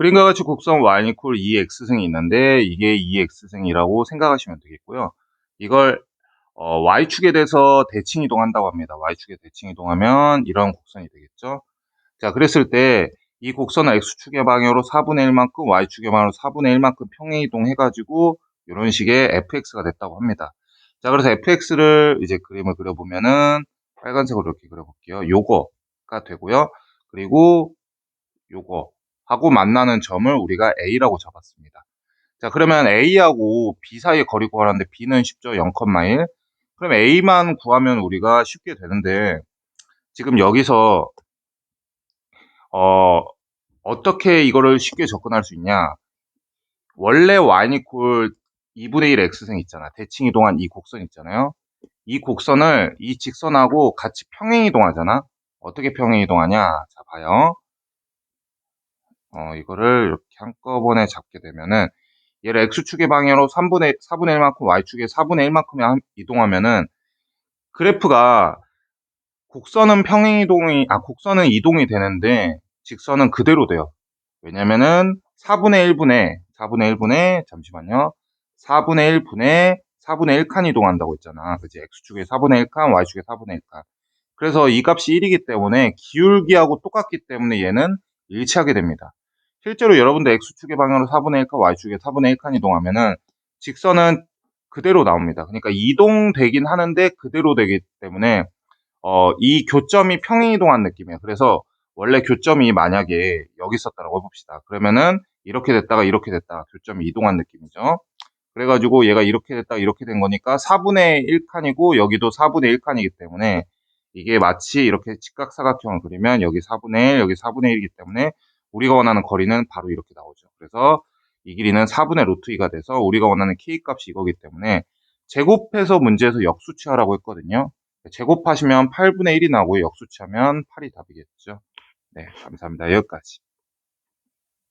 그림과 같이 곡선 y 이퀄 2x승이 있는데 이게 2x승이라고 생각하시면 되겠고요. 이걸 어, y축에 대해서 대칭 이동한다고 합니다. y축에 대칭 이동하면 이런 곡선이 되겠죠. 자, 그랬을 때 이 곡선을 x축의 방향으로 4분의 1만큼 y축의 방향으로 4분의 1만큼 평행 이동해가지고 이런 식의 fx가 됐다고 합니다. 자, 그래서 fx를 이제 그림을 그려보면은 빨간색으로 이렇게 그려볼게요. 요거가 되고요. 그리고 요거 하고 만나는 점을 우리가 a라고 잡았습니다. 자, 그러면 a하고 b 사이의 거리 구하는데 b는 쉽죠. 0,1. 그럼 a만 구하면 우리가 쉽게 되는데 지금 여기서 어, 어떻게 이거를 쉽게 접근할 수 있냐? 원래 y 이퀄 2분의 1 x승 있잖아. 대칭 이동한 이 곡선 있잖아요. 이 곡선을 이 직선하고 같이 평행 이동하잖아. 어떻게 평행 이동하냐? 자, 봐요. 어, 이거를 이렇게 한꺼번에 잡게 되면은 얘를 x축의 방향으로 3분의 4분의 1만큼 y축의 4분의 1만큼 이동하면은 그래프가 곡선은 평행 이동이 아 곡선은 이동이 되는데 직선은 그대로 돼요. 왜냐면은 4분의 1분의 4분의 1분의 잠시만요. 4분의 1분의 4분의 1칸 이동한다고 했잖아. 그지? x축의 4분의 1칸, y축의 4분의 1칸. 그래서 이 값이 1이기 때문에 기울기하고 똑같기 때문에 얘는 일치하게 됩니다. 실제로 여러분들 x축의 방향으로 4분의 1칸, y축의 4분의 1칸 이동하면은 직선은 그대로 나옵니다. 그러니까 이동되긴 하는데 그대로 되기 때문에 어, 이 교점이 평행 이동한 느낌이에요. 그래서 원래 교점이 만약에 여기 있었다라고 해봅시다. 그러면은 이렇게 됐다가 이렇게 됐다가 교점이 이동한 느낌이죠. 그래가지고 얘가 이렇게 됐다가 이렇게 된 거니까 4분의 1칸이고 여기도 4분의 1칸이기 때문에 이게 마치 이렇게 직각사각형을 그리면 여기 4분의 1, 여기 4분의 1이기 때문에 우리가 원하는 거리는 바로 이렇게 나오죠. 그래서 이 길이는 4분의 루트 2가 돼서 우리가 원하는 k 값이 이거기 때문에 제곱해서 문제에서 역수치하라고 했거든요. 제곱하시면 8분의 1이 나오고 역수치하면 8이 답이겠죠. 네, 감사합니다. 여기까지.